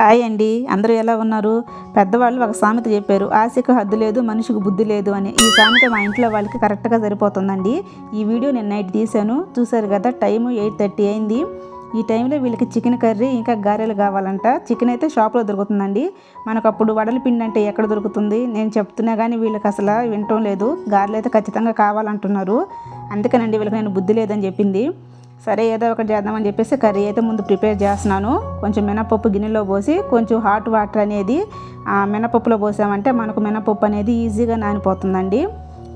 Hi అండి అందరూ ఎలా ఉన్నారు? పెద్దవాళ్ళు ఒక సామెత చెప్పారు ఆశకు హద్దు లేదు మనిషికి బుద్ధి లేదు అని. ఈ సామెత మా ఇంట్లో వాళ్ళకి కరెక్ట్గా సరిపోతుందండి. ఈ వీడియో నేను నైట్ తీశాను. చూశారు కదా టైము ఎయిట్ థర్టీ అయింది. ఈ టైంలో వీళ్ళకి చికెన్ కర్రీ ఇంకా గారెలు కావాలంట. చికెన్ అయితే షాప్లో దొరుకుతుందండి. మనకు అప్పుడు వడల పిండి అంటే ఎక్కడ దొరుకుతుంది? నేను చెప్తున్నా కానీ వీళ్ళకి అసలు వినటం లేదు. గారెలు అయితే ఖచ్చితంగా కావాలంటున్నారు. అందుకనండి వీళ్ళకి నేను బుద్ధి లేదని చెప్పింది. సరే ఏదో ఒకటి చేద్దామని చెప్పేసి కర్రీ అయితే ముందు ప్రిపేర్ చేస్తున్నాను. కొంచెం మినపప్పు గిన్నెలో పోసి కొంచెం హాట్ వాటర్ అనేది ఆ మినపప్పులో పోసామంటే మనకు మినపప్పు అనేది ఈజీగా నానిపోతుందండి.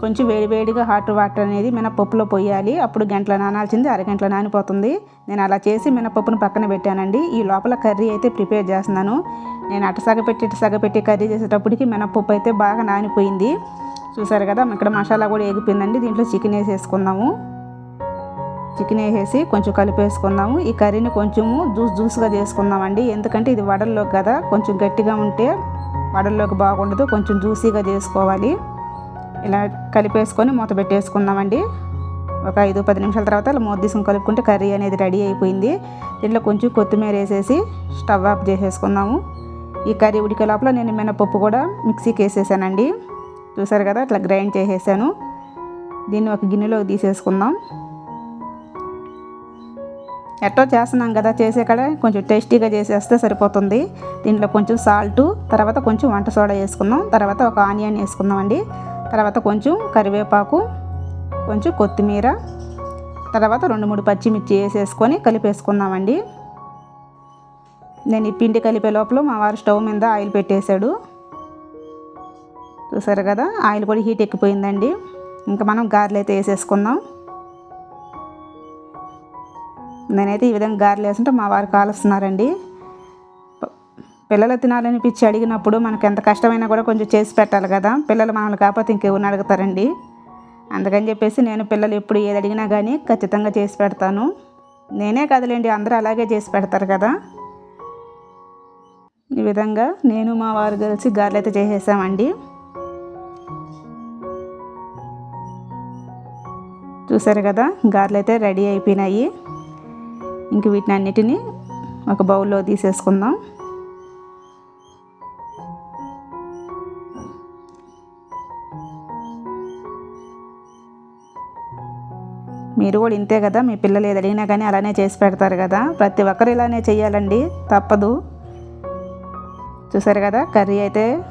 కొంచెం వేడివేడిగా హాట్ వాటర్ అనేది మినపప్పులో పోయాలి. అప్పుడు గంటల నానాల్సింది అరగంటల నానిపోతుంది. నేను అలా చేసి మినపప్పును పక్కన పెట్టానండి. ఈ లోపల కర్రీ అయితే ప్రిపేర్ చేస్తున్నాను. నేను అటు సగపెట్టి ఇటు సగపెట్టి కర్రీ చేసేటప్పటికి మినపప్పు అయితే బాగా నానిపోయింది. చూసారు కదా ఇక్కడ మసాలా కూడా ఎగిపోయిందండి దీంట్లో చికెన్ వేసేసుకుందాము. చికెన్ వేసేసి కొంచెం కలిపేసుకుందాము ఈ కర్రీని కొంచెము జ్యూస్ జ్యూస్గా చేసుకుందామండి ఎందుకంటే ఇది వడల్లోకి కదా కొంచెం గట్టిగా ఉంటే వడల్లోకి బాగుండదు. కొంచెం జ్యూసీగా చేసుకోవాలి. ఇలా కలిపేసుకొని మూత పెట్టేసుకుందామండి ఒక ఐదు పది నిమిషాల తర్వాత ఇలా మూత తీసుకుని కలుపుకుంటే కర్రీ అనేది రెడీ అయిపోయింది. దీంట్లో కొంచెం కొత్తిమీర వేసేసి స్టవ్ ఆఫ్ చేసేసుకుందాము ఈ కర్రీ ఉడికే లోపల నేను మినపప్పు కూడా మిక్సీకి వేసేసానండి. చూసారు కదా అట్లా గ్రైండ్ చేసేసాను. దీన్ని ఒక గిన్నెలోకి తీసేసుకుందాం. ఎట్టో చేస్తున్నాం కదా చేసే కడ కొంచెం టేస్టీగా చేసేస్తే సరిపోతుంది. దీంట్లో కొంచెం సాల్ట్ తర్వాత కొంచెం వంట సోడా వేసుకుందాం. తర్వాత ఒక ఆనియన్ వేసుకుందామండి. తర్వాత కొంచెం కరివేపాకు కొంచెం కొత్తిమీర తర్వాత రెండు మూడు పచ్చిమిర్చి వేసేసుకొని కలిపేసుకుందామండి. నేను ఈ పిండి కలిపే లోపల మా వారు స్టవ్ మీద ఆయిల్ పెట్టేశాడు. చూసారు కదా ఆయిల్ కూడా హీట్ ఎక్కిపోయిందండి. ఇంకా మనం గారెలు అయితే వేసేసుకుందాం. నేనైతే ఈ విధంగా గారెలు వేస్తుంటే మా వారు కాలుస్తున్నారండి. పిల్లలు తినాలని పిచ్చి అడిగినప్పుడు మనకు ఎంత కష్టమైనా కూడా కొంచెం చేసి పెట్టాలి కదా. పిల్లలు మనల్ని కాకపోతే ఇంకేమన్నా అడుగుతారండి. అందుకని చెప్పేసి నేను పిల్లలు ఎప్పుడు ఏది అడిగినా కానీ ఖచ్చితంగా చేసి పెడతాను. నేనే కదలేండి అందరూ అలాగే చేసి పెడతారు కదా. ఈ విధంగా నేను మా వారు కలిసి గారెలు అయితే చేసేసామండి. చూసారు కదా గారెలు అయితే రెడీ అయిపోయినాయి. ఇంక వీటిని అన్నిటినీ ఒక బౌల్లో తీసేసుకుందాం. మీరు కూడా ఇంతే కదా మీ పిల్లలు ఏది అడిగినా కానీ అలానే చేసి పెడతారు కదా. ప్రతి ఒక్కరు ఇలానే చేయాలండి తప్పదు. చూసారు కదా కర్రీ అయితే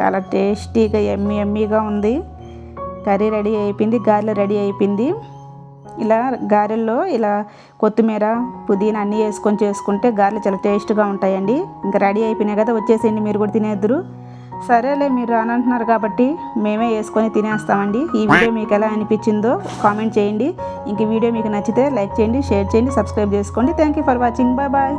చాలా టేస్టీగా ఎమ్మి ఎమ్మీగా ఉంది. కర్రీ రెడీ అయిపోయింది గారెలు రెడీ అయిపోయింది. ఇలా గారెల్లో ఇలా కొత్తిమీర పుదీనా అన్నీ వేసుకొని చేసుకుంటే గారెలు చాలా టేస్ట్గా ఉంటాయండి. ఇంకా రెడీ అయిపోయినాయి కదా వచ్చేసేయండి మీరు కూడా తినేద్దరు సరేలే మీరు అని అంటున్నారు కాబట్టి మేమే వేసుకొని తినేస్తామండి. ఈ వీడియో మీకు ఎలా అనిపించిందో కామెంట్ చేయండి. ఇంక వీడియో మీకు నచ్చితే లైక్ చేయండి షేర్ చేయండి సబ్స్క్రైబ్ చేసుకోండి. Thank you for watching. Bye bye.